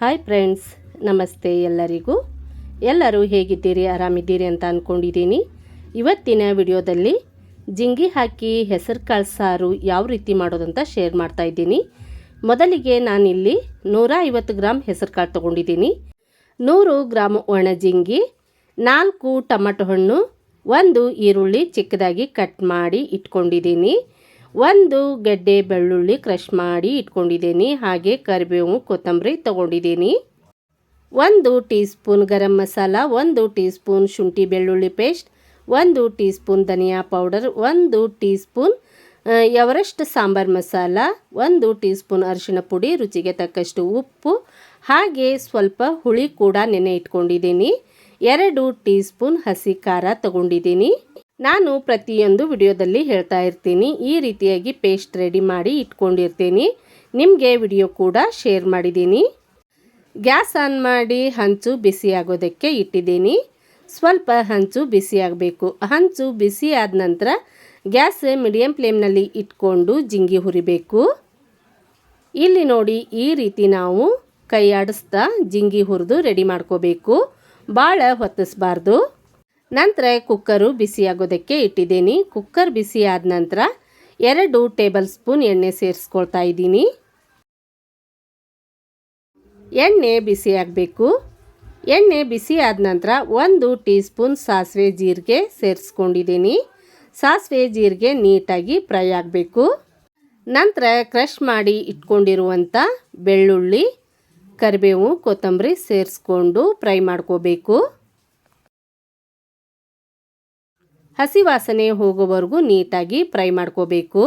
Hi friends ನಮಸ್ತೆ ಎಲ್ಲರಿಗೂ. ಎಲ್ಲರೂ ಹೇಗಿದ್ದೀರಿ? ಆರಾಮಿದ್ದೀರಿ ಅಂತ ಅಂದ್ಕೊಂಡಿದ್ದೀನಿ ಇವತ್ತಿನ ವಿಡಿಯೋದಲ್ಲಿ ಜಿಂಗಿ ಹಾಕಿ ಹೆಸರು ಕಾಳು ಸಾರು ಯಾವ ರೀತಿ ಮಾಡೋದಂತ ಶೇರ್ ಮಾಡ್ತಾ ಇದ್ದೀನಿ. ಮೊದಲಿಗೆ ನಾನಿಲ್ಲಿ ನೂರ ಐವತ್ತು ಗ್ರಾಮ್ ಹೆಸರು ಕಾಳು ತೊಗೊಂಡಿದ್ದೀನಿ. ನೂರು ಗ್ರಾಮ್ ಒಣ ಜಿಂಗಿ, ನಾಲ್ಕು ಟೊಮಟೊ ಹಣ್ಣು, ಒಂದು ಈರುಳ್ಳಿ ಚಿಕ್ಕದಾಗಿ ಕಟ್ ಮಾಡಿ ಇಟ್ಕೊಂಡಿದ್ದೀನಿ. ಒಂದು ಗೆಡ್ಡೆ ಬೆಳ್ಳುಳ್ಳಿ ಕ್ರಷ್ ಮಾಡಿ ಇಟ್ಕೊಂಡಿದ್ದೀನಿ. ಹಾಗೆ ಕರಿಬೇವು, ಕೊತ್ತಂಬರಿ ತೊಗೊಂಡಿದ್ದೀನಿ. ಒಂದು ಟೀ ಸ್ಪೂನ್ ಗರಂ ಮಸಾಲ, ಒಂದು ಟೀ ಸ್ಪೂನ್ ಶುಂಠಿ ಬೆಳ್ಳುಳ್ಳಿ ಪೇಸ್ಟ್ ಒಂದು ಟೀ ಸ್ಪೂನ್ ಧನಿಯಾ ಪೌಡರ್ ಒಂದು teaspoon Everest sambar masala, ಒಂದು ಟೀ ಸ್ಪೂನ್ ಅರಿಶಿಣ ಪುಡಿ, ರುಚಿಗೆ ತಕ್ಕಷ್ಟು ಉಪ್ಪು, ಹಾಗೆ ಸ್ವಲ್ಪ ಹುಳಿ ಕೂಡ ನೆನೆ ಇಟ್ಕೊಂಡಿದ್ದೀನಿ. ಎರಡು ಟೀ ಸ್ಪೂನ್ ಹಸಿ ಖಾರ ತಗೊಂಡಿದ್ದೀನಿ. ನಾನು ಪ್ರತಿಯೊಂದು ವಿಡಿಯೋದಲ್ಲಿ ಹೇಳ್ತಾ ಇರ್ತೀನಿ. ಈ ರೀತಿಯಾಗಿ ಪೇಸ್ಟ್ ರೆಡಿ ಮಾಡಿ ಇಟ್ಕೊಂಡಿರ್ತೀನಿ. ನಿಮಗೆ ವಿಡಿಯೋ ಕೂಡ ಶೇರ್ ಮಾಡಿದ್ದೀನಿ. ಗ್ಯಾಸ್ ಆನ್ ಮಾಡಿ ಹಂಚು ಬಿಸಿ ಆಗೋದಕ್ಕೆ ಇಟ್ಟಿದ್ದೀನಿ. ಸ್ವಲ್ಪ ಹಂಚು ಬಿಸಿಯಾಗಬೇಕು ಹಂಚು ಬಿಸಿ ಆದ ನಂತರ ಗ್ಯಾಸ್ ಮೀಡಿಯಂ ಫ್ಲೇಮ್ನಲ್ಲಿ ಇಟ್ಕೊಂಡು ಜಿಂಗಿ ಹುರಿಬೇಕು. ಇಲ್ಲಿ ನೋಡಿ ಈ ರೀತಿ ನಾವು ಕೈ ಆಡಿಸ್ತಾ ಜಿಂಗಿ ಹುರಿದು ರೆಡಿ ಮಾಡ್ಕೋಬೇಕು. ಭಾಳ ಹೊತ್ತಿಸ್ಬಾರ್ದು. ನಂತರ ಕುಕ್ಕರು ಬಿಸಿಯಾಗೋದಕ್ಕೆ ಇಟ್ಟಿದ್ದೀನಿ. ಕುಕ್ಕರ್ ಬಿಸಿ ಆದ ನಂತರ ಎರಡು ಟೇಬಲ್ ಸ್ಪೂನ್ ಎಣ್ಣೆ ಸೇರಿಸ್ಕೊಳ್ತಾ ಇದ್ದೀನಿ. ಎಣ್ಣೆ ಬಿಸಿ ಆಗಬೇಕು ಎಣ್ಣೆ ಬಿಸಿ ಆದ ನಂತರ ಒಂದು ಟೀ ಸ್ಪೂನ್ ಸಾಸಿವೆ ಜೀರಿಗೆ ಸೇರಿಸ್ಕೊಂಡಿದ್ದೀನಿ. ಸಾಸಿವೆ ಜೀರಿಗೆ ನೀಟಾಗಿ ಫ್ರೈ ಆಗಬೇಕು. ನಂತರ ಕ್ರಷ್ ಮಾಡಿ ಇಟ್ಕೊಂಡಿರುವಂಥ ಬೆಳ್ಳುಳ್ಳಿ, ಕರಿಬೇವು, ಕೊತ್ತಂಬರಿ ಸೇರಿಸ್ಕೊಂಡು ಫ್ರೈ ಮಾಡ್ಕೋಬೇಕು. ಹಸಿ ವಾಸನೆ ಹೋಗೋವರೆಗೂ ನೀಟಾಗಿ ಫ್ರೈ ಮಾಡ್ಕೋಬೇಕು.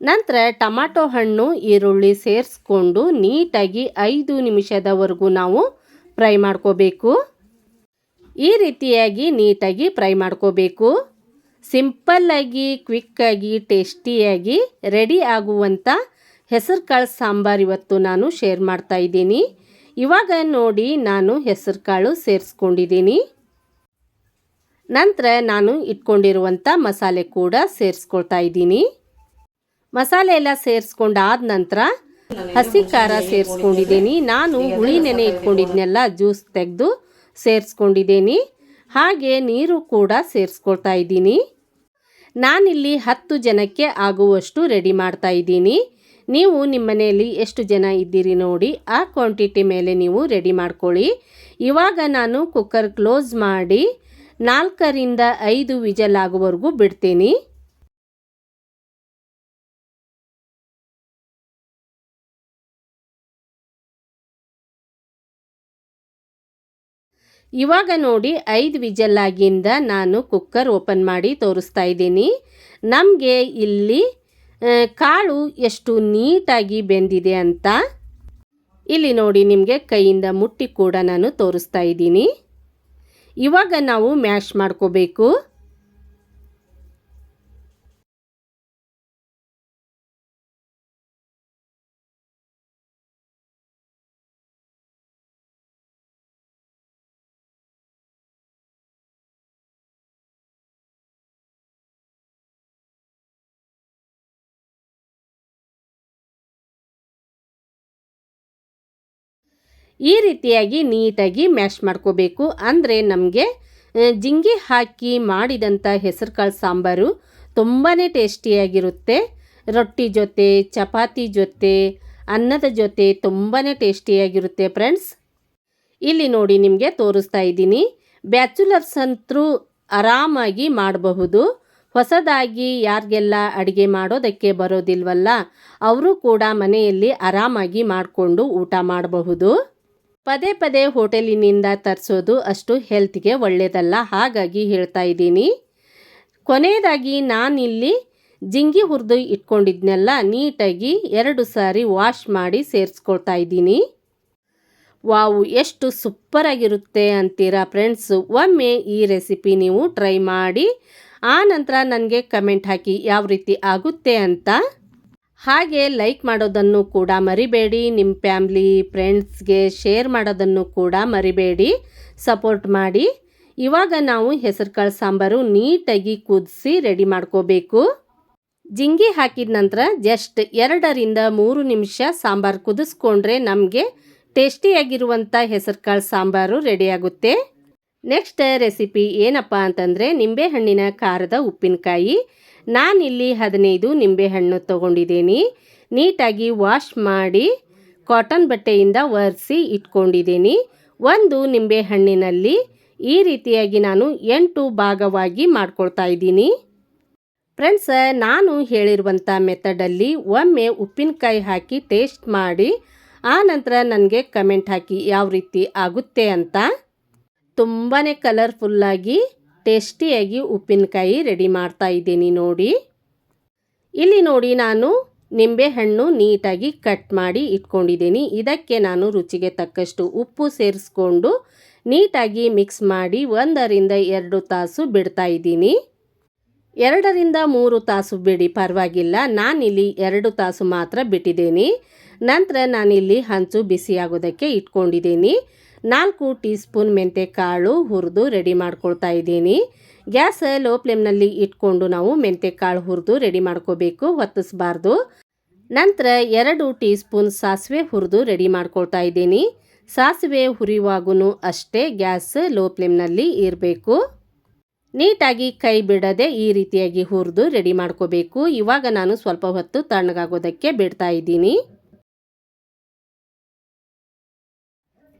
ನಂತರ ಟಮಾಟೊ ಹಣ್ಣು, ಈರುಳ್ಳಿ ಸೇರಿಸ್ಕೊಂಡು ನೀಟಾಗಿ ಐದು ನಿಮಿಷದವರೆಗೂ ನಾವು ಫ್ರೈ ಮಾಡ್ಕೋಬೇಕು. ಈ ರೀತಿಯಾಗಿ ನೀಟಾಗಿ ಫ್ರೈ ಮಾಡ್ಕೋಬೇಕು. ಸಿಂಪಲ್ಲಾಗಿ ಕ್ವಿಕ್ಕಾಗಿ ಟೇಸ್ಟಿಯಾಗಿ ರೆಡಿ ಆಗುವಂಥ ಹೆಸರು ಕಾಳು ಸಾಂಬಾರು ಇವತ್ತು ನಾನು ಶೇರ್ ಮಾಡ್ತಾ ಇದ್ದೀನಿ. ಇವಾಗ ನೋಡಿ ನಾನು ಹೆಸರು ಕಾಳು ಸೇರಿಸ್ಕೊಂಡಿದ್ದೀನಿ. ನಂತರ ನಾನು ಇಟ್ಕೊಂಡಿರುವಂಥ ಮಸಾಲೆ ಕೂಡ ಸೇರಿಸ್ಕೊಳ್ತಾ ಇದ್ದೀನಿ. ಮಸಾಲೆ ಎಲ್ಲ ಸೇರಿಸ್ಕೊಂಡಾದ ನಂತರ ಹಸಿ ಖಾರ ಸೇರಿಸ್ಕೊಂಡಿದ್ದೀನಿ. ನಾನು ಹುಳಿ ನೆನೆ ಇಟ್ಕೊಂಡಿದ್ನೆಲ್ಲ ಜ್ಯೂಸ್ ತೆಗೆದು ಸೇರಿಸ್ಕೊಂಡಿದ್ದೀನಿ. ಹಾಗೆ ನೀರು ಕೂಡ ಸೇರಿಸ್ಕೊಳ್ತಾ ಇದ್ದೀನಿ. ನಾನಿಲ್ಲಿ ಹತ್ತು ಜನಕ್ಕೆ ಆಗುವಷ್ಟು ರೆಡಿ ಮಾಡ್ತಾ ಇದ್ದೀನಿ. ನೀವು ನಿಮ್ಮ ಮನೆಯಲ್ಲಿ ಎಷ್ಟು ಜನ ಇದ್ದೀರಿ ನೋಡಿ, ಆ ಕ್ವಾಂಟಿಟಿ ಮೇಲೆ ನೀವು ರೆಡಿ ಮಾಡ್ಕೊಳ್ಳಿ. ಇವಾಗ ನಾನು ಕುಕ್ಕರ್ ಕ್ಲೋಸ್ ಮಾಡಿ ನಾಲ್ಕರಿಂದ ಐದು ವಿಜಲ್ ಆಗುವವರೆಗೂ ಬಿಡ್ತೀನಿ. ಇವಾಗ ನೋಡಿ, ಐದು ವಿಜಲ್ಲಾಗಿಂದ ನಾನು ಕುಕ್ಕರ್ ಓಪನ್ ಮಾಡಿ ತೋರಿಸ್ತಾ ಇದ್ದೀನಿ. ನಮಗೆ ಇಲ್ಲಿ ಕಾಳು ಎಷ್ಟು ನೀಟಾಗಿ ಬೆಂದಿದೆ ಅಂತ? ಇಲ್ಲಿ ನೋಡಿ, ನಿಮಗೆ ಕೈಯಿಂದ ಮುಟ್ಟಿ ಕೂಡ ನಾನು ತೋರಿಸ್ತಾ ಇದ್ದೀನಿ. ಇವಾಗ ನಾವು ಮ್ಯಾಶ್ ಮಾಡ್ಕೋಬೇಕು. ಈ ರೀತಿಯಾಗಿ ನೀಟಾಗಿ ಮ್ಯಾಶ್ ಮಾಡ್ಕೋಬೇಕು. ಅಂದರೆ ನಮಗೆ ಜಿಂಗಿ ಹಾಕಿ ಮಾಡಿದಂಥ ಹೆಸರುಕಾಳು ಸಾಂಬಾರು ತುಂಬಾ ಟೇಸ್ಟಿಯಾಗಿರುತ್ತೆ. ರೊಟ್ಟಿ ಜೊತೆ, ಚಪಾತಿ ಜೊತೆ, ಅನ್ನದ ಜೊತೆ ತುಂಬಾ ಟೇಸ್ಟಿಯಾಗಿರುತ್ತೆ ಫ್ರೆಂಡ್ಸ್. ಇಲ್ಲಿ ನೋಡಿ ನಿಮಗೆ ತೋರಿಸ್ತಾ ಇದ್ದೀನಿ. ಬ್ಯಾಚುಲರ್ಸ್ ಅಂತರೂ ಆರಾಮಾಗಿ ಮಾಡಬಹುದು. ಹೊಸದಾಗಿ ಯಾರಿಗೆಲ್ಲ ಅಡುಗೆ ಮಾಡೋದಕ್ಕೆ ಬರೋದಿಲ್ವಲ್ಲ, ಅವರು ಕೂಡ ಮನೆಯಲ್ಲಿ ಆರಾಮಾಗಿ ಮಾಡಿಕೊಂಡು ಊಟ ಮಾಡಬಹುದು. ಪದೇ ಪದೇ ಹೋಟೆಲಿನಿಂದ ತರಿಸೋದು ಅಷ್ಟು ಹೆಲ್ತ್ಗೆ ಒಳ್ಳೆಯದಲ್ಲ ಹಾಗಾಗಿ ಹೇಳ್ತಾ ಇದ್ದೀನಿ. ಕೊನೆಯದಾಗಿ ನಾನಿಲ್ಲಿ ಜಿಂಗಿ ಹುರಿದು ಇಟ್ಕೊಂಡಿದ್ನೆಲ್ಲ ನೀಟಾಗಿ ಎರಡು ಸಾರಿ ವಾಶ್ ಮಾಡಿ ಸೇರಿಸ್ಕೊಳ್ತಾ ಇದ್ದೀನಿ. ವಾವು, ಎಷ್ಟು ಸೂಪರಾಗಿರುತ್ತೆ ಅಂತೀರಾ ಫ್ರೆಂಡ್ಸು. ಒಮ್ಮೆ ಈ ರೆಸಿಪಿ ನೀವು ಟ್ರೈ ಮಾಡಿ, ಆ ನಂತರ ನನಗೆ ಕಮೆಂಟ್ ಹಾಕಿ ಯಾವ ರೀತಿ ಆಗುತ್ತೆ ಅಂತ. ಹಾಗೆ ಲೈಕ್ ಮಾಡೋದನ್ನು ಕೂಡ ಮರಿಬೇಡಿ. ನಿಮ್ಮ ಫ್ಯಾಮ್ಲಿ, ಫ್ರೆಂಡ್ಸ್ಗೆ ಶೇರ್ ಮಾಡೋದನ್ನು ಕೂಡ ಮರಿಬೇಡಿ. ಸಪೋರ್ಟ್ ಮಾಡಿ. ಇವಾಗ ನಾವು ಹೆಸರುಕಾಳು ಸಾಂಬಾರು ನೀಟಾಗಿ ಕುದಿಸಿ ರೆಡಿ ಮಾಡ್ಕೋಬೇಕು. ಜಿಂಗಿ ಹಾಕಿದ ನಂತರ ಜಸ್ಟ್ ಎರಡರಿಂದ ಮೂರು ನಿಮಿಷ ಸಾಂಬಾರು ಕುದಿಸ್ಕೊಂಡ್ರೆ ನಮಗೆ ಟೇಸ್ಟಿಯಾಗಿರುವಂಥ ಹೆಸರುಕಾಳು ಸಾಂಬಾರು ರೆಡಿಯಾಗುತ್ತೆ. ನೆಕ್ಸ್ಟ್ ರೆಸಿಪಿ ಏನಪ್ಪ ಅಂತಂದರೆ ನಿಂಬೆಹಣ್ಣಿನ ಖಾರದ ಉಪ್ಪಿನಕಾಯಿ. ನಾನಿಲ್ಲಿ ಹದಿನೈದು ನಿಂಬೆಹಣ್ಣು ತೊಗೊಂಡಿದ್ದೀನಿ. ನೀಟಾಗಿ ವಾಶ್ ಮಾಡಿ ಕಾಟನ್ ಬಟ್ಟೆಯಿಂದ ಒರೆಸಿ ಇಟ್ಕೊಂಡಿದ್ದೀನಿ. ಒಂದು ನಿಂಬೆಹಣ್ಣಿನಲ್ಲಿ ಈ ರೀತಿಯಾಗಿ ನಾನು ಎಂಟು ಭಾಗವಾಗಿ ಮಾಡ್ಕೊಳ್ತಾ ಇದ್ದೀನಿ. ಫ್ರೆಂಡ್ಸ್ ನಾನು ಹೇಳಿರುವಂಥ ಮೆಥಡಲ್ಲಿ ಒಮ್ಮೆ ಉಪ್ಪಿನಕಾಯಿ ಹಾಕಿ ಟೇಸ್ಟ್ ಮಾಡಿ, ಆ ನಂತರ ನನಗೆ ಕಮೆಂಟ್ ಹಾಕಿ ಯಾವ ರೀತಿ ಆಗುತ್ತೆ ಅಂತ. ತುಂಬಾ ಕಲರ್ಫುಲ್ಲಾಗಿ ಟೇಸ್ಟಿಯಾಗಿ ಉಪ್ಪಿನಕಾಯಿ ರೆಡಿ ಮಾಡ್ತಾ ಇದ್ದೀನಿ ನೋಡಿ. ಇಲ್ಲಿ ನೋಡಿ ನಾನು ನಿಂಬೆಹಣ್ಣು ನೀಟಾಗಿ ಕಟ್ ಮಾಡಿ ಇಟ್ಕೊಂಡಿದ್ದೀನಿ. ಇದಕ್ಕೆ ನಾನು ರುಚಿಗೆ ತಕ್ಕಷ್ಟು ಉಪ್ಪು ಸೇರಿಸ್ಕೊಂಡು ನೀಟಾಗಿ ಮಿಕ್ಸ್ ಮಾಡಿ ಒಂದರಿಂದ ಎರಡು ತಾಸು ಬಿಡ್ತಾ ಇದ್ದೀನಿ. ಎರಡರಿಂದ ಮೂರು ತಾಸು ಬಿಡಿ, ಪರವಾಗಿಲ್ಲ. ನಾನಿಲ್ಲಿ ಎರಡು ತಾಸು ಮಾತ್ರ ಬಿಟ್ಟಿದ್ದೀನಿ. ನಂತರ ನಾನಿಲ್ಲಿ ಹಂಚು ಬಿಸಿಯಾಗೋದಕ್ಕೆ ಇಟ್ಕೊಂಡಿದ್ದೀನಿ. ನಾಲ್ಕು ಟೀ ಸ್ಪೂನ್ ಮೆಂತೆ ಕಾಳು ಹುರಿದು ರೆಡಿ ಮಾಡ್ಕೊಳ್ತಾ ಇದ್ದೀನಿ. ಗ್ಯಾಸ್ ಲೋ ಫ್ಲೇಮ್ನಲ್ಲಿ ಇಟ್ಕೊಂಡು ನಾವು ಮೆಂತೆ ಕಾಳು ಹುರಿದು ರೆಡಿ ಮಾಡ್ಕೋಬೇಕು ಹೊತ್ತಿಸ್ಬಾರ್ದು ನಂತರ ಎರಡು ಟೀ ಸ್ಪೂನ್ ಸಾಸಿವೆ ಹುರಿದು ರೆಡಿ ಮಾಡ್ಕೊಳ್ತಾ ಇದ್ದೀನಿ. ಸಾಸಿವೆ ಹುರಿಯುವಾಗೂ ಅಷ್ಟೇ ಗ್ಯಾಸ್ ಲೋ ಫ್ಲೇಮ್ನಲ್ಲಿ ಇರಬೇಕು. ನೀಟಾಗಿ ಕೈ ಬಿಡದೆ ಈ ರೀತಿಯಾಗಿ ಹುರಿದು ರೆಡಿ ಮಾಡ್ಕೋಬೇಕು. ಇವಾಗ ನಾನು ಸ್ವಲ್ಪ ಹೊತ್ತು ತಣ್ಣಗಾಗೋದಕ್ಕೆ ಬಿಡ್ತಾ ಇದ್ದೀನಿ.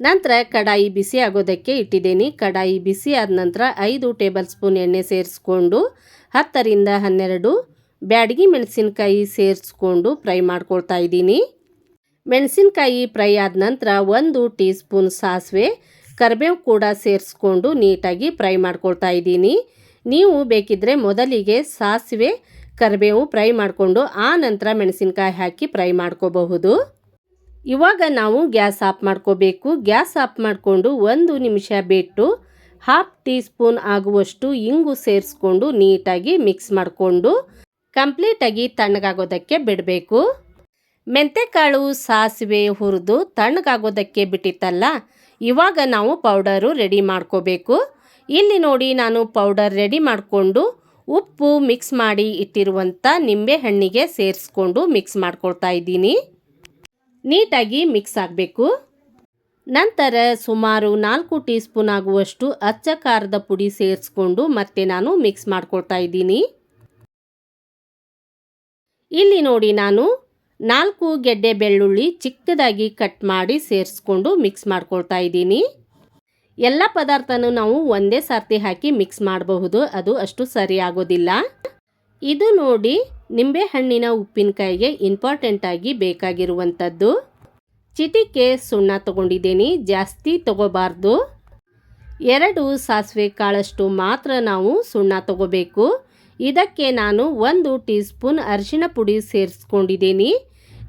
ನಂತರ ಕಡಾಯಿ ಬಿಸಿ ಆಗೋದಕ್ಕೆ ಇಟ್ಟಿದ್ದೀನಿ. ಕಡಾಯಿ ಬಿಸಿ ಆದ ನಂತರ ಐದು ಟೇಬಲ್ ಸ್ಪೂನ್ ಎಣ್ಣೆ ಸೇರಿಸ್ಕೊಂಡು ಹತ್ತರಿಂದ ಹನ್ನೆರಡು ಬ್ಯಾಡಗಿ ಮೆಣಸಿನಕಾಯಿ ಸೇರಿಸ್ಕೊಂಡು ಫ್ರೈ ಮಾಡ್ಕೊಳ್ತಾ ಇದ್ದೀನಿ. ಮೆಣಸಿನಕಾಯಿ ಫ್ರೈ ಆದ ನಂತರ ಒಂದು ಟೀ ಸ್ಪೂನ್ ಸಾಸಿವೆ ಕರಿಬೇವು ಕೂಡ ಸೇರಿಸ್ಕೊಂಡು ನೀಟಾಗಿ ಫ್ರೈ ಮಾಡ್ಕೊಳ್ತಾ ಇದ್ದೀನಿ. ನೀವು ಬೇಕಿದ್ದರೆ ಮೊದಲಿಗೆ ಸಾಸಿವೆ, ಕರಿಬೇವು ಫ್ರೈ ಮಾಡಿಕೊಂಡು ಆ ನಂತರ ಮೆಣಸಿನಕಾಯಿ ಹಾಕಿ ಫ್ರೈ ಮಾಡ್ಕೋಬಹುದು. ಇವಾಗ ನಾವು ಗ್ಯಾಸ್ ಆಫ್ ಮಾಡ್ಕೋಬೇಕು. ಗ್ಯಾಸ್ ಆಫ್ ಮಾಡಿಕೊಂಡು ಒಂದು ನಿಮಿಷ ಬಿಟ್ಟು ಹಾಫ್ ಟೀ ಸ್ಪೂನ್ ಆಗುವಷ್ಟು ಇಂಗು ಸೇರಿಸ್ಕೊಂಡು ನೀಟಾಗಿ ಮಿಕ್ಸ್ ಮಾಡಿಕೊಂಡು ಕಂಪ್ಲೀಟಾಗಿ ತಣ್ಣಗಾಗೋದಕ್ಕೆ ಬಿಡಬೇಕು. ಮೆಂತೆಕಾಳು ಸಾಸಿವೆ ಹುರಿದು ತಣ್ಣಗಾಗೋದಕ್ಕೆ ಬಿಟ್ಟಿತ್ತಲ್ಲ, ಇವಾಗ ನಾವು ಪೌಡರು ರೆಡಿ ಮಾಡ್ಕೋಬೇಕು. ಇಲ್ಲಿ ನೋಡಿ ನಾನು ಪೌಡರ್ ರೆಡಿ ಮಾಡಿಕೊಂಡು ಉಪ್ಪು ಮಿಕ್ಸ್ ಮಾಡಿ ಇಟ್ಟಿರುವಂಥ ನಿಂಬೆ ಹಣ್ಣಿಗೆ ಸೇರಿಸ್ಕೊಂಡು ಮಿಕ್ಸ್ ಮಾಡ್ಕೊಳ್ತಾ ಇದ್ದೀನಿ. ನೀಟಾಗಿ ಮಿಕ್ಸ್ ಆಗಬೇಕು. ನಂತರ ಸುಮಾರು ನಾಲ್ಕು ಟೀ ಸ್ಪೂನ್ ಆಗುವಷ್ಟು ಅಚ್ಚ ಖಾರದ ಪುಡಿ ಸೇರಿಸ್ಕೊಂಡು ಮತ್ತೆ ನಾನು ಮಿಕ್ಸ್ ಮಾಡ್ಕೊಳ್ತಾ ಇದ್ದೀನಿ. ಇಲ್ಲಿ ನೋಡಿ ನಾನು ನಾಲ್ಕು ಗೆಡ್ಡೆ ಬೆಳ್ಳುಳ್ಳಿ ಚಿಕ್ಕದಾಗಿ ಕಟ್ ಮಾಡಿ ಸೇರಿಸ್ಕೊಂಡು ಮಿಕ್ಸ್ ಮಾಡ್ಕೊಳ್ತಾ ಇದ್ದೀನಿ. ಎಲ್ಲ ಪದಾರ್ಥನೂ ನಾವು ಒಂದೇ ಸರ್ತಿ ಹಾಕಿ ಮಿಕ್ಸ್ ಮಾಡಬಹುದು, ಅದು ಅಷ್ಟು ಸರಿ ಆಗೋದಿಲ್ಲ ಇದು ನೋಡಿ ನಿಂಬೆಹಣ್ಣಿನ ಉಪ್ಪಿನಕಾಯಿಗೆ ಇಂಪಾರ್ಟೆಂಟ್ ಆಗಿ ಬೇಕಾಗಿರುವಂಥದ್ದು. ಚಿಟಿಕೆ ಸುಣ್ಣ ತಗೊಂಡಿದ್ದೀನಿ, ಜಾಸ್ತಿ ತಗೋಬಾರ್ದು. ಎರಡು ಸಾಸಿವೆ ಕಾಳಷ್ಟು ಮಾತ್ರ ನಾವು ಸುಣ್ಣ ತಗೋಬೇಕು. ಇದಕ್ಕೆ ನಾನು ಒಂದು ಟೀ ಸ್ಪೂನ್ ಅರಿಶಿಣ ಪುಡಿ ಸೇರಿಸ್ಕೊಂಡಿದ್ದೀನಿ.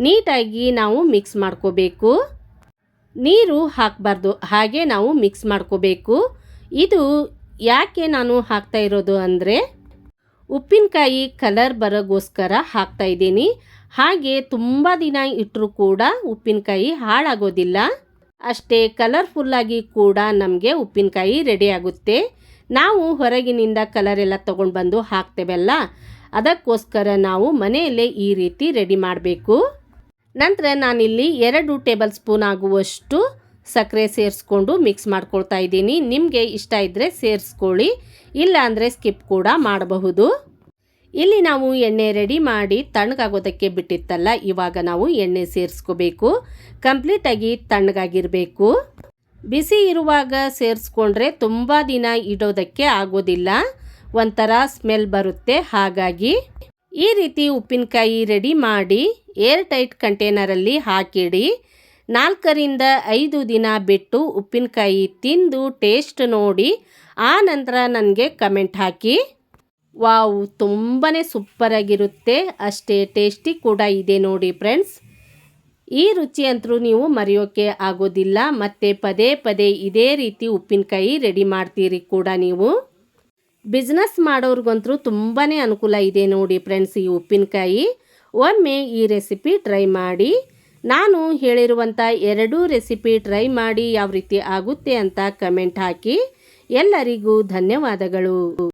ನೀಟಾಗಿ ನಾವು ಮಿಕ್ಸ್ ಮಾಡ್ಕೋಬೇಕು. ನೀರು ಹಾಕಬಾರ್ದು, ಹಾಗೆ ನಾವು ಮಿಕ್ಸ್ ಮಾಡ್ಕೋಬೇಕು. ಇದು ಯಾಕೆ ನಾನು ಹಾಕ್ತಾ ಇರೋದು ಅಂದರೆ ಉಪ್ಪಿನಕಾಯಿ ಕಲರ್ ಬರೋಗೋಸ್ಕರ ಹಾಕ್ತಾ ಇದ್ದೀನಿ. ಹಾಗೆ ತುಂಬ ದಿನ ಇಟ್ಟರೂ ಕೂಡ ಉಪ್ಪಿನಕಾಯಿ ಹಾಳಾಗೋದಿಲ್ಲ. ಅಷ್ಟೇ ಕಲರ್ಫುಲ್ಲಾಗಿ ಕೂಡ ನಮಗೆ ಉಪ್ಪಿನಕಾಯಿ ರೆಡಿ ಆಗುತ್ತೆ. ನಾವು ಹೊರಗಿನಿಂದ ಕಲರ್ ಎಲ್ಲ ತೊಗೊಂಡು ಬಂದು ಹಾಕ್ತೇವಲ್ಲ, ಅದಕ್ಕೋಸ್ಕರ ನಾವು ಮನೆಯಲ್ಲೇ ಈ ರೀತಿ ರೆಡಿ ಮಾಡಬೇಕು. ನಂತರ ನಾನಿಲ್ಲಿ ಎರಡು ಟೇಬಲ್ ಸ್ಪೂನ್ ಆಗುವಷ್ಟು ಸಕ್ಕರೆ ಸೇರಿಸ್ಕೊಂಡು ಮಿಕ್ಸ್ ಮಾಡ್ಕೊಳ್ತಾ ಇದ್ದೀನಿ. ನಿಮಗೆ ಇಷ್ಟ ಇದ್ದರೆ ಸೇರಿಸ್ಕೊಳ್ಳಿ ಇಲ್ಲ ಅಂದರೆ ಸ್ಕಿಪ್ ಕೂಡ ಮಾಡಬಹುದು. ಇಲ್ಲಿ ನಾವು ಎಣ್ಣೆ ರೆಡಿ ಮಾಡಿ ತಣ್ಣಗಾಗೋದಕ್ಕೆ ಬಿಟ್ಟಿತ್ತಲ್ಲ, ಇವಾಗ ನಾವು ಎಣ್ಣೆ ಸೇರಿಸ್ಕೋಬೇಕು. ಕಂಪ್ಲೀಟಾಗಿ ತಣ್ಣಗಾಗಿರಬೇಕು. ಬಿಸಿ ಇರುವಾಗ ಸೇರಿಸ್ಕೊಂಡ್ರೆ ತುಂಬ ದಿನ ಇಡೋದಕ್ಕೆ ಆಗೋದಿಲ್ಲ. ಒಂಥರ ಸ್ಮೆಲ್ ಬರುತ್ತೆ, ಹಾಗಾಗಿ ಈ ರೀತಿ ಉಪ್ಪಿನಕಾಯಿ ರೆಡಿ ಮಾಡಿ ಏರ್ ಟೈಟ್ ಕಂಟೇನರಲ್ಲಿ ಹಾಕಿಡಿ. ನಾಲ್ಕರಿಂದ ಐದು ದಿನ ಬಿಟ್ಟು ಉಪ್ಪಿನಕಾಯಿ ತಿಂದು ಟೇಸ್ಟ್ ನೋಡಿ, ಆ ನಂತರ ನನಗೆ ಕಮೆಂಟ್ ಹಾಕಿ. ವಾವ್ ತುಂಬಾ ಸೂಪರಾಗಿರುತ್ತೆ ಅಷ್ಟೇ ಟೇಸ್ಟಿ ಕೂಡ ಇದೆ ನೋಡಿ ಫ್ರೆಂಡ್ಸ್. ಈ ರುಚಿ ಅಂತರೂ ನೀವು ಮರೆಯೋಕ್ಕೆ ಆಗೋದಿಲ್ಲ. ಮತ್ತು ಪದೇ ಪದೇ ಇದೇ ರೀತಿ ಉಪ್ಪಿನಕಾಯಿ ರೆಡಿ ಮಾಡ್ತೀರಿ ಕೂಡ ನೀವು. ಬಿಸ್ನೆಸ್ ಮಾಡೋರ್ಗಂತೂ ತುಂಬಾ ಅನುಕೂಲ ಇದೆ ನೋಡಿ ಫ್ರೆಂಡ್ಸ್ ಈ ಉಪ್ಪಿನಕಾಯಿ. ಒಮ್ಮೆ ಈ ರೆಸಿಪಿ ಟ್ರೈ ಮಾಡಿ. ನಾನು ಹೇಳಿರುವಂಥ ಎರಡೂ ರೆಸಿಪಿ ಟ್ರೈ ಮಾಡಿ ಯಾವ ರೀತಿ ಆಗುತ್ತೆ ಅಂತ ಕಮೆಂಟ್ ಹಾಕಿ. ಎಲ್ಲರಿಗೂ ಧನ್ಯವಾದಗಳು.